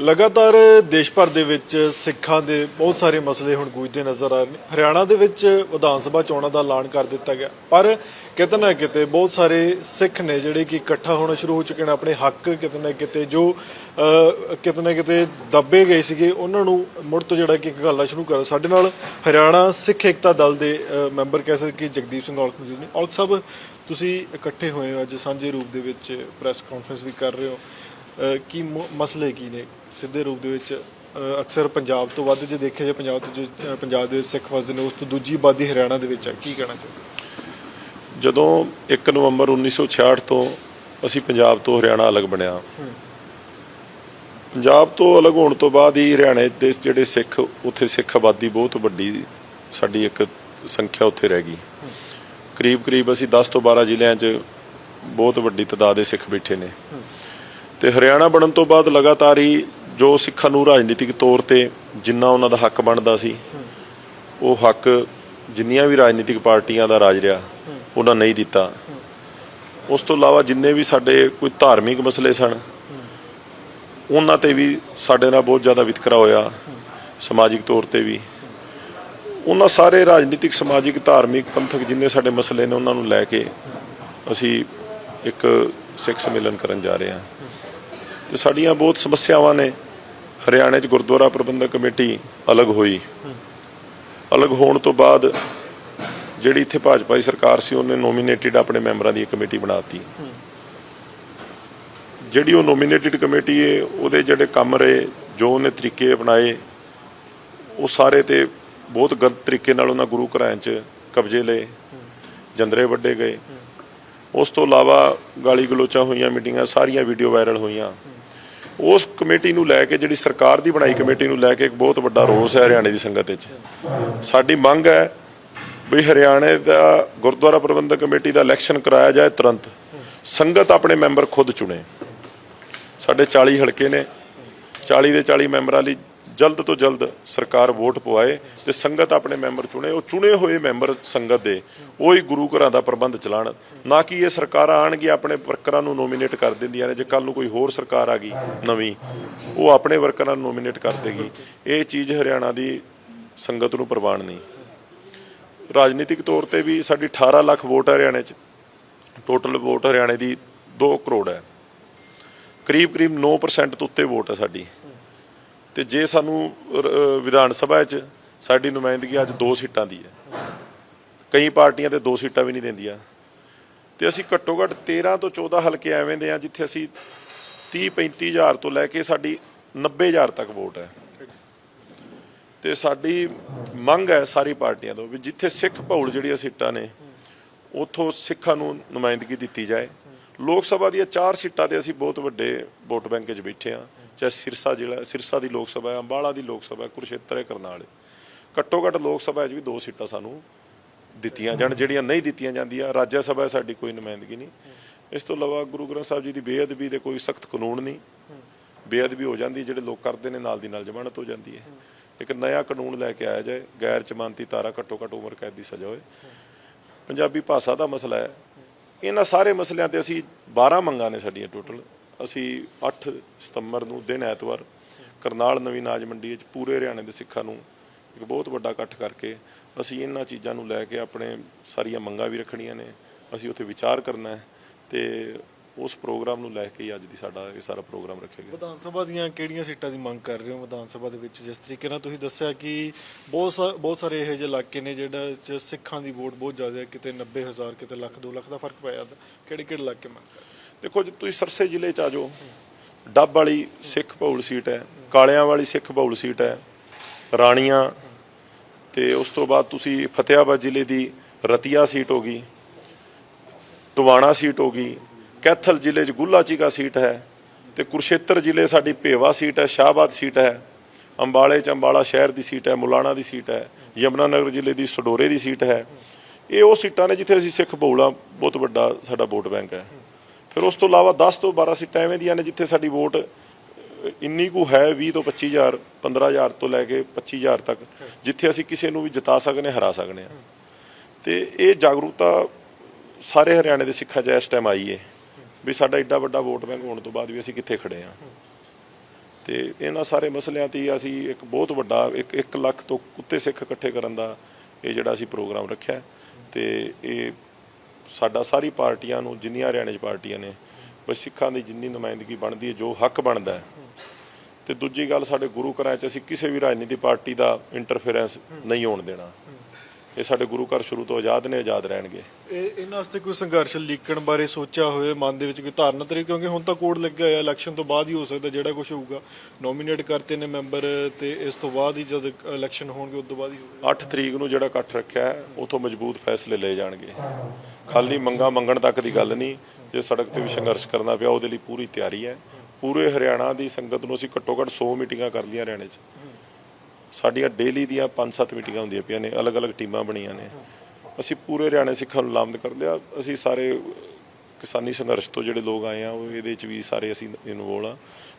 ਲਗਾਤਾਰ ਦੇਸ਼ ਭਰ ਦੇ ਵਿੱਚ ਸਿੱਖਾਂ ਦੇ ਬਹੁਤ ਸਾਰੇ ਮਸਲੇ ਹੁਣ ਗੂੰਜਦੇ ਨਜ਼ਰ ਆ ਰਹੇ ਨੇ। ਹਰਿਆਣਾ ਦੇ ਵਿੱਚ ਵਿਧਾਨ ਸਭਾ ਚੋਣਾਂ ਦਾ ਐਲਾਨ ਕਰ ਦਿੱਤਾ ਗਿਆ। ਪਰ ਕਿਤੇ ਨਾ ਕਿਤੇ ਬਹੁਤ ਸਾਰੇ ਸਿੱਖ ਨੇ ਜਿਹੜੇ ਕਿ ਇਕੱਠਾ ਹੋਣਾ ਸ਼ੁਰੂ ਹੋ ਚੁੱਕੇ ਨੇ, ਆਪਣੇ ਹੱਕ ਕਿਤੇ ਨਾ ਕਿਤੇ ਜੋ ਕਿਤੇ ਨਾ ਕਿਤੇ ਦੱਬੇ ਗਏ ਸੀਗੇ, ਉਹਨਾਂ ਨੂੰ ਮੁੜ ਤੋਂ ਜਿਹੜਾ ਕਿ ਇੱਕ ਗੱਲਾਂ ਸ਼ੁਰੂ ਕਰ ਸਾਡੇ ਨਾਲ ਹਰਿਆਣਾ ਸਿੱਖ ਏਕਤਾ ਦਲ ਦੇ ਮੈਂਬਰ ਕਹਿ ਸਕਦੇ ਕਿ ਜਗਦੀਪ ਸਿੰਘ ਔਲਖ ਮੌਜੂਦ ਨੇ। ਔਲਖ ਸਾਹਿਬ, ਤੁਸੀਂ ਇਕੱਠੇ ਹੋਏ ਹੋ ਅੱਜ ਸਾਂਝੇ ਰੂਪ ਦੇ ਵਿੱਚ, ਪ੍ਰੈਸ ਕਾਨਫਰੰਸ ਵੀ ਕਰ ਰਹੇ ਹੋ। ਕੀ ਮਸਲੇ ਕੀ ਨੇ? ਸਿੱਧੇ ਰੂਪ ਦੇ ਵਿੱਚ ਅਕਸਰ ਪੰਜਾਬ ਤੋਂ ਵੱਧ ਜੇ ਦੇਖਿਆ ਜੇ ਪੰਜਾਬ ਤੋਂ ਜੇ ਪੰਜਾਬ ਦੇ ਸਿੱਖ ਵਸਦੇ ਨੇ ਉਸ ਤੋਂ ਦੂਜੀ ਆਬਾਦੀ ਹਰਿਆਣਾ ਦੇ ਵਿੱਚ ਹੈ। ਕੀ ਕਹਿਣਾ ਚਾਹੁੰਦੇ ਜਦੋਂ 1 ਨਵੰਬਰ 1966 ਤੋਂ ਅਸੀਂ ਪੰਜਾਬ ਤੋਂ ਹਰਿਆਣਾ ਅਲੱਗ ਬਣਿਆ ਪੰਜਾਬ ਤੋਂ ਅਲੱਗ ਹੋਣ ਤੋਂ ਬਾਅਦ ਹੀ ਹਰਿਆਣੇ ਦੇ ਜਿਹੜੇ ਸਿੱਖ ਉੱਥੇ ਸਿੱਖ ਆਬਾਦੀ ਬਹੁਤ ਵੱਡੀ ਸਾਡੀ ਇੱਕ ਸੰਖਿਆ ਉੱਥੇ ਰਹਿ ਗਈ। ਕਰੀਬ ਕਰੀਬ ਅਸੀਂ 10 ਤੋਂ 12 ਜ਼ਿਲ੍ਹਿਆਂ 'ਚ ਬਹੁਤ ਵੱਡੀ ਤਾਦਾਦ ਦੇ ਸਿੱਖ ਬੈਠੇ ਨੇ। ਤੇ ਹਰਿਆਣਾ ਬਣਨ ਤੋਂ ਬਾਅਦ ਲਗਾਤਾਰ ਹੀ ਜੋ ਸਿੱਖਾਂ ਨੂੰ ਰਾਜਨੀਤਿਕ ਤੌਰ ਤੇ ਜਿੰਨਾ ਉਹਨਾਂ ਦਾ ਹੱਕ ਬਣਦਾ ਸੀ, ਉਹ ਹੱਕ ਜਿੰਨੀਆਂ ਵੀ ਰਾਜਨੀਤਿਕ ਪਾਰਟੀਆਂ ਦਾ ਰਾਜ ਰਿਹਾ, ਉਹਨਾਂ ਨਹੀਂ ਦਿੱਤਾ। ਉਸ ਤੋਂ ਇਲਾਵਾ ਜਿੰਨੇ ਵੀ ਸਾਡੇ ਕੋਈ ਧਾਰਮਿਕ ਮਸਲੇ ਸਨ, ਉਹਨਾਂ ਤੇ ਵੀ ਸਾਡੇ ਨਾਲ ਬਹੁਤ ਜ਼ਿਆਦਾ ਵਿਤਕਰਾ ਹੋਇਆ, ਸਮਾਜਿਕ ਤੌਰ ਤੇ ਵੀ। ਉਹਨਾਂ ਸਾਰੇ ਰਾਜਨੀਤਿਕ, ਸਮਾਜਿਕ, ਧਾਰਮਿਕ ਪੰਥਕ ਜਿੰਨੇ ਸਾਡੇ ਮਸਲੇ ਨੇ, ਉਹਨਾਂ ਨੂੰ ਲੈ ਕੇ ਅਸੀਂ ਇੱਕ ਸਿੱਖ ਸੰਮੇਲਨ ਕਰਨ ਜਾ ਰਹੇ ਹਾਂ। ਤੇ ਸਾਡੀਆਂ ਬਹੁਤ ਸਮੱਸਿਆਵਾਂ ਨੇ। ਹਰਿਆਣੇ 'ਚ ਗੁਰਦੁਆਰਾ ਪ੍ਰਬੰਧਕ ਕਮੇਟੀ ਅਲੱਗ ਹੋਈ। ਅਲੱਗ ਹੋਣ ਤੋਂ ਬਾਅਦ ਜਿਹੜੀ ਇੱਥੇ ਭਾਜਪਾ ਦੀ ਸਰਕਾਰ ਸੀ, ਉਹਨੇ ਨੋਮੀਨੇਟਿਡ ਆਪਣੇ ਮੈਂਬਰਾਂ ਦੀ ਇੱਕ ਕਮੇਟੀ ਬਣਾਤੀ ਜਿਹੜੀ ਉਹ ਨੋਮੀਨੇਟਿਡ ਕਮੇਟੀ ਹੈ ਉਹਦੇ ਜਿਹੜੇ ਕੰਮ ਰਹੇ, ਜੋ ਉਹਨੇ ਤਰੀਕੇ ਅਪਣਾਏ, ਉਹ ਸਾਰੇ ਤੇ ਬਹੁਤ ਗਲਤ ਤਰੀਕੇ ਨਾਲ ਉਹਨਾਂ ਗੁਰੂ ਘਰਾਂ 'ਚ ਕਬਜ਼ੇ ਲਏ, ਜੰਦਰੇ ਵੱਡੇ ਗਏ। ਉਸ ਤੋਂ ਇਲਾਵਾ ਗਾਲੀ ਗਲੋਚਾਂ ਹੋਈਆਂ, ਮੀਟਿੰਗਾਂ, ਸਾਰੀਆਂ ਵੀਡੀਓ ਵਾਇਰਲ ਹੋਈਆਂ। ਉਸ ਕਮੇਟੀ ਨੂੰ ਲੈ ਕੇ, ਜਿਹੜੀ ਸਰਕਾਰ ਦੀ ਬਣਾਈ ਕਮੇਟੀ ਨੂੰ ਲੈ ਕੇ ਇੱਕ ਬਹੁਤ ਵੱਡਾ ਰੋਸ ਹੈ ਹਰਿਆਣੇ ਦੀ ਸੰਗਤ ਵਿੱਚ। ਸਾਡੀ ਮੰਗ ਹੈ ਵੀ ਹਰਿਆਣੇ ਦਾ ਗੁਰਦੁਆਰਾ ਪ੍ਰਬੰਧਕ ਕਮੇਟੀ ਦਾ ਇਲੈਕਸ਼ਨ ਕਰਾਇਆ ਜਾਏ ਤੁਰੰਤ। ਸੰਗਤ ਆਪਣੇ ਮੈਂਬਰ ਖੁਦ ਚੁਣੇ। ਸਾਡੇ 40 ਹਲਕੇ ਨੇ। 40 ਦੇ 40 ਮੈਂਬਰਾਂ ਲਈ ਜਲਦ ਤੋਂ ਜਲਦ ਸਰਕਾਰ ਵੋਟ ਪਵਾਏ ਤੇ ਸੰਗਤ ਆਪਣੇ ਮੈਂਬਰ ਚੁਣੇ, ਉਹ ਚੁਣੇ ਹੋਏ ਮੈਂਬਰ ਸੰਗਤ ਦੇ, ਉਹ ਹੀ ਗੁਰੂ ਘਰਾਂ ਦਾ ਪ੍ਰਬੰਧ ਚਲਾਣ ਨਾ ਕਿ ਇਹ ਸਰਕਾਰਾਂ ਆਣਗੀਆਂ ਆਪਣੇ ਵਰਕਰਾਂ ਨੂੰ ਨੋਮੀਨੇਟ ਕਰ ਦਿੰਦੀਆਂ ਨੇ, ਜੇ ਕੱਲ ਨੂੰ ਕੋਈ ਹੋਰ ਸਰਕਾਰ ਆ ਗਈ ਨਵੀਂ, ਉਹ ਆਪਣੇ ਵਰਕਰਾਂ ਨੂੰ ਨੋਮੀਨੇਟ ਕਰ ਦੇਗੀ। ਇਹ ਚੀਜ਼ ਹਰਿਆਣਾ ਦੀ ਸੰਗਤ ਨੂੰ ਪ੍ਰਵਾਨ ਨਹੀਂ। ਰਾਜਨੀਤਿਕ ਤੌਰ ਤੇ ਵੀ ਸਾਡੀ 18 ਲੱਖ ਵੋਟ ਹੈ ਹਰਿਆਣੇ 'ਚ। ਟੋਟਲ ਵੋਟ ਹਰਿਆਣੇ ਦੀ 2 ਕਰੋੜ ਹੈ। ਕਰੀਬ ਕਰੀਬ 9% ਤੋਂ ਉੱਤੇ ਵੋਟ ਹੈ ਸਾਡੀ। ਤੇ ਜੇ ਸਾਨੂੰ ਵਿਧਾਨ ਸਭਾ 'ਚ ਸਾਡੀ ਨੁਮਾਇੰਦਗੀ ਅੱਜ ਦੋ ਸੀਟਾਂ ਦੀ ਹੈ। ਕਈ ਪਾਰਟੀਆਂ ਤੇ ਦੋ ਸੀਟਾਂ ਵੀ ਨਹੀਂ ਦਿੰਦੀਆਂ। ਤੇ ਅਸੀਂ ਘੱਟੋ ਘੱਟ 13 ਤੋਂ 14 ਹਲਕੇ ਐਵੇਂ ਦੇ ਆ ਜਿੱਥੇ ਅਸੀਂ 30 35 ਹਜ਼ਾਰ ਤੋਂ ਲੈ ਕੇ ਸਾਡੀ 90 ਹਜ਼ਾਰ ਤੱਕ ਵੋਟ ਹੈ। ਤੇ ਸਾਡੀ ਮੰਗ ਹੈ ਸਾਰੀ ਪਾਰਟੀਆਂ ਤੋਂ ਵੀ ਜਿੱਥੇ ਸਿੱਖ ਭੌਲ ਜਿਹੜੀਆਂ ਸੀਟਾਂ ਨੇ, ਉਥੋਂ ਸਿੱਖਾਂ ਨੂੰ ਨੁਮਾਇੰਦਗੀ ਦਿੱਤੀ ਜਾਏ। ਲੋਕ ਸਭਾ ਦੀਆਂ ਚਾਰ ਸੀਟਾਂ ਤੇ ਅਸੀਂ ਬਹੁਤ ਵੱਡੇ ਵੋਟ ਬੈਂਕ 'ਚ ਬੈਠੇ ਆ ਚਾਹੇ ਸਿਰਸਾ ਜ਼ਿਲ੍ਹਾ, ਸਿਰਸਾ ਦੀ ਲੋਕ ਸਭਾ ਹੈ ਅੰਬਾਲਾ ਦੀ ਲੋਕ ਸਭਾ ਹੈ ਕੁਰਸ਼ੇਤਰ ਹੈ। ਕਰਨਾਲ ਘੱਟੋ ਘੱਟ ਲੋਕ ਸਭਾ 'ਚ ਵੀ ਦੋ ਸੀਟਾਂ ਸਾਨੂੰ ਦਿੱਤੀਆਂ ਜਾਣ, ਜਿਹੜੀਆਂ ਨਹੀਂ ਦਿੱਤੀਆਂ ਜਾਂਦੀਆਂ। ਰਾਜ ਸਭਾ ਸਾਡੀ, ਕੋਈ ਨੁਮਾਇੰਦਗੀ ਨਹੀਂ। ਇਸ ਤੋਂ ਇਲਾਵਾ ਗੁਰੂ ਗ੍ਰੰਥ ਸਾਹਿਬ ਜੀ ਦੀ ਬੇਅਦਬੀ ਦੇ ਕੋਈ ਸਖਤ ਕਾਨੂੰਨ ਨਹੀਂ। ਬੇਅਦਬੀ ਹੋ ਜਾਂਦੀ, ਜਿਹੜੇ ਲੋਕ ਕਰਦੇ ਨੇ, ਨਾਲ ਦੀ ਨਾਲ ਜ਼ਮਾਨਤ ਹੋ ਜਾਂਦੀ ਹੈ। ਇੱਕ ਨਵਾਂ ਕਾਨੂੰਨ ਲੈ ਕੇ ਆਇਆ ਜਾਏ, ਗੈਰ ਜ਼ਮਾਨਤੀ ਤਾਰਾ ਘੱਟੋ ਘੱਟ ਉਮਰ ਕੈਦ ਦੀ ਸਜ਼ਾ ਹੋਏ। ਪੰਜਾਬੀ ਭਾਸ਼ਾ ਦਾ ਮਸਲਾ ਹੈ। ਇਹਨਾਂ ਸਾਰੇ ਮਸਲਿਆਂ ਤੇ ਅਸੀਂ 12 ਮੰਗਾਂ ਨੇ ਸਾਡੀਆਂ ਟੋਟਲ ਅਸੀਂ 8 ਸਤੰਬਰ ਨੂੰ ਦਿਨ ਐਤਵਾਰ ਕਰਨਾਲ ਨਵੀਂ ਨਾਜ ਮੰਡੀ ਵਿੱਚ ਪੂਰੇ ਹਰਿਆਣੇ ਦੇ ਸਿੱਖਾਂ ਨੂੰ ਇੱਕ ਬਹੁਤ ਵੱਡਾ ਇਕੱਠ ਕਰਕੇ ਅਸੀਂ ਇਹਨਾਂ ਚੀਜ਼ਾਂ ਨੂੰ ਲੈ ਕੇ ਆਪਣੇ ਸਾਰੀਆਂ ਮੰਗਾਂ ਵੀ ਰੱਖਣੀਆਂ ਨੇ, ਅਸੀਂ ਉੱਥੇ ਵਿਚਾਰ ਕਰਨਾ ਹੈ ਤੇ ਉਸ ਪ੍ਰੋਗਰਾਮ ਨੂੰ ਲੈ ਕੇ ਅੱਜ ਦੀ ਸਾਡਾ ਇਹ ਸਾਰਾ ਪ੍ਰੋਗਰਾਮ ਰੱਖਿਆ ਗਿਆ। ਵਿਧਾਨ ਸਭਾ ਦੀਆਂ ਕਿਹੜੀਆਂ ਸੀਟਾਂ ਦੀ ਮੰਗ ਕਰ ਰਹੇ ਹੋ ਵਿਧਾਨ ਸਭਾ ਦੇ ਵਿੱਚ? ਜਿਸ ਤਰੀਕੇ ਨਾਲ ਤੁਸੀਂ ਦੱਸਿਆ ਕਿ ਬਹੁਤ ਸਾ- ਬਹੁਤ ਸਾਰੇ ਇਹੋ ਜਿਹੇ ਇਲਾਕੇ ਨੇ ਜਿਹੜਾ ਚ ਸਿੱਖਾਂ ਦੀ ਵੋਟ ਬਹੁਤ ਜ਼ਿਆਦਾ ਹੈ, ਕਿਤੇ 90000 ਕਿਤੇ ਲੱਖ 2 ਲੱਖ ਦਾ ਫ਼ਰਕ ਪੈ ਜਾਂਦਾ। ਕਿਹੜੇ ਕਿਹੜੇ ਇਲਾਕੇ ਮੰਗ ਕਰ ਦੇਖੋ ਜੇ, ਤੁਸੀਂ ਸਰਸੇ ਜ਼ਿਲ੍ਹੇ ਚ ਆ ਜਾਓ। ਡੱਬ ਵਾਲੀ ਸਿੱਖ ਬਹੁਲ ਸੀਟ ਹੈ, ਕਾਲਿਆਂ ਵਾਲੀ ਸਿੱਖ ਬਹੁਲ ਸੀਟ ਹੈ, ਰਾਣੀਆਂ, ਤੇ ਉਸ ਤੋਂ ਬਾਅਦ ਤੁਸੀਂ ਫਤਿਆਬਾਦ ਜ਼ਿਲ੍ਹੇ ਦੀ ਰਤੀਆ ਸੀਟ ਹੋ ਗਈ ਟਵਾਣਾ ਸੀਟ ਹੋ ਗਈ, ਕੈਥਲ ਜ਼ਿਲ੍ਹੇ 'ਚ ਗੁੱਲਾਚੀਕਾ ਸੀਟ ਹੈ, ਤੇ ਕੁਰਸ਼ੇਤਰ ਜ਼ਿਲ੍ਹੇ ਸਾਡੀ ਭੇਵਾ ਸੀਟ ਹੈ, ਸ਼ਾਹਬਾਦ ਸੀਟ ਹੈ, ਅੰਬਾਲੇ ਚ ਅੰਬਾਲਾ ਸ਼ਹਿਰ ਦੀ ਸੀਟ ਹੈ, ਮੁਲਾਣਾ ਦੀ ਸੀਟ ਹੈ, ਯਮੁਨਾਨਗਰ ਜ਼ਿਲ੍ਹੇ ਦੀ ਸਡੋਰੇ ਦੀ ਸੀਟ ਹੈ। ਇਹ ਉਹ ਸੀਟਾਂ ਨੇ ਜਿੱਥੇ ਅਸੀਂ ਸਿੱਖ ਬਹੁਲਾ ਬਹੁਤ ਵੱਡਾ ਸਾਡਾ ਵੋਟ ਬੈਂਕ ਹੈ। ਫਿਰ ਉਸ ਤੋਂ ਇਲਾਵਾ 10 ਤੋਂ 12 ਸੀਟਾਂ ਐਵੇਂ ਦੀਆਂ ਨੇ ਜਿੱਥੇ ਸਾਡੀ ਵੋਟ ਇੰਨੀ ਕੁ ਹੈ 20 ਤੋਂ 25000 15000 ਤੋਂ ਲੈ ਕੇ 25000 ਤੱਕ, ਜਿੱਥੇ ਅਸੀਂ ਕਿਸੇ ਨੂੰ ਵੀ ਜਿਤਾ ਸਕਨੇ ਹਰਾ ਸਕਨੇ ਆ ਤੇ ਇਹ ਜਾਗਰੂਕਤਾ ਸਾਰੇ ਹਰਿਆਣੇ ਦੇ ਸਿੱਖਾਂ 'ਚ ਇਸ ਟਾਈਮ ਆਈ ਏ, ਵੀ ਸਾਡਾ ਇੱਡਾ ਵੱਡਾ ਵੋਟ ਬੈਂਕ ਹੋਣ ਤੋਂ ਬਾਅਦ ਵੀ ਅਸੀਂ ਕਿੱਥੇ ਖੜੇ ਆ ਤੇ ਇਹਨਾਂ ਸਾਰੇ ਮਸਲਿਆਂ ਤੇ ਅਸੀਂ ਇੱਕ ਬਹੁਤ ਵੱਡਾ, ਇੱਕ 1 ਲੱਖ ਤੋਂ ਉੱਤੇ ਸਿੱਖ ਇਕੱਠੇ ਕਰਨ ਦਾ ਇਹ ਜਿਹੜਾ ਅਸੀਂ ਪ੍ਰੋਗਰਾਮ ਰੱਖਿਆ, ਤੇ ਇਹ ਸਾਡਾ ਸਾਰੀ ਪਾਰਟੀਆਂ ਨੂੰ ਜਿੰਨੀਆਂ ਹਰਿਆਣੇ 'ਚ ਪਾਰਟੀਆਂ ਨੇ ਬਸ ਸਿੱਖਾਂ ਦੀ ਜਿੰਨੀ ਨੁਮਾਇੰਦਗੀ ਬਣਦੀ ਹੈ ਜੋ ਹੱਕ ਬਣਦਾ ਹੈ। ਤੇ ਦੂਜੀ ਗੱਲ ਸਾਡੇ ਗੁਰੂ ਘਰਾਂ 'ਚ ਅਸੀਂ ਕਿਸੇ ਵੀ ਰਾਜਨੀਤੀ ਪਾਰਟੀ ਦਾ ਇੰਟਰਫੇਰੈਂਸ ਨਹੀਂ ਹੋਣ ਦੇਣਾ। ਇਹ ਸਾਡੇ ਗੁਰੂ ਘਰ ਸ਼ੁਰੂ ਤੋਂ ਆਜ਼ਾਦ ਨੇ ਆਜ਼ਾਦ ਰਹਿਣਗੇ। ਇਹ ਇਹਨਾਂ ਵਾਸਤੇ ਕੋਈ ਸੰਘਰਸ਼ ਲੀਕਣ ਬਾਰੇ ਸੋਚਿਆ ਹੋਵੇ ਮਨ ਦੇ ਵਿੱਚ ਕੋਈ ਧਾਰਨਾ ਤਰੀ ਕਿਉਂਕਿ ਹੁਣ ਤਾਂ ਕੋਡ ਲੱਗਿਆ ਹੋਇਆ ਇਲੈਕਸ਼ਨ ਤੋਂ ਬਾਅਦ ਹੀ ਹੋ ਸਕਦਾ ਜਿਹੜਾ ਕੁਝ ਹੋਊਗਾ। ਨੋਮੀਨੇਟ ਕਰਤੇ ਨੇ ਮੈਂਬਰ ਤੇ ਇਸ ਤੋਂ ਬਾਅਦ ਹੀ ਜਦ ਇਲੈਕਸ਼ਨ ਹੋਣਗੇ ਉਸ ਤੋਂ ਬਾਅਦ ਹੀ ਹੋਊਗਾ। 8 ਤਰੀਕ ਨੂੰ ਜਿਹੜਾ ਇਕੱਠ ਰੱਖਿਆ ਉਥੋਂ ਮਜ਼ਬੂਤ ਫੈਸਲੇ ਲਏ ਜਾਣਗੇ। ਖਾਲੀ ਮੰਗਾ ਮੰਗਣ ਤੱਕ ਦੀ ਗੱਲ ਨਹੀਂ, ਜੇ ਸੜਕ ਤੇ ਵੀ ਸੰਘਰਸ਼ ਕਰਨਾ ਪਿਆ, ਉਹਦੇ ਲਈ ਪੂਰੀ ਤਿਆਰੀ ਹੈ। ਪੂਰੇ ਹਰਿਆਣਾ ਦੀ ਸੰਗਤ ਨੂੰ ਅਸੀਂ ਘੱਟੋ ਘੱਟ 100 ਮੀਟਿੰਗਾਂ ਕਰਦੀਆਂ ਹਰਿਆਣੇ 'ਚ। ਸਾਡੀਆਂ ਡੇਲੀ ਦੀਆਂ 5-7 ਮੀਟਿੰਗਾਂ ਹੁੰਦੀਆਂ ਪਈਆਂ ਨੇ, ਅਲੱਗ-ਅਲੱਗ ਟੀਮਾਂ ਬਣੀਆਂ ਨੇ। ਅਸੀਂ ਪੂਰੇ ਹਰਿਆਣੇ ਸਿੱਖਾਂ ਨੂੰ ਲਾਮਦ ਕਰ ਲਿਆ। ਅਸੀਂ ਸਾਰੇ ਕਿਸਾਨੀ ਸੰਘਰਸ਼ ਤੋਂ ਜਿਹੜੇ ਲੋਕ ਆਏ ਆ, ਉਹ ਇਹਦੇ 'ਚ ਵੀ ਸਾਰੇ ਅਸੀਂ ਇਨਵੋਲ ਆ।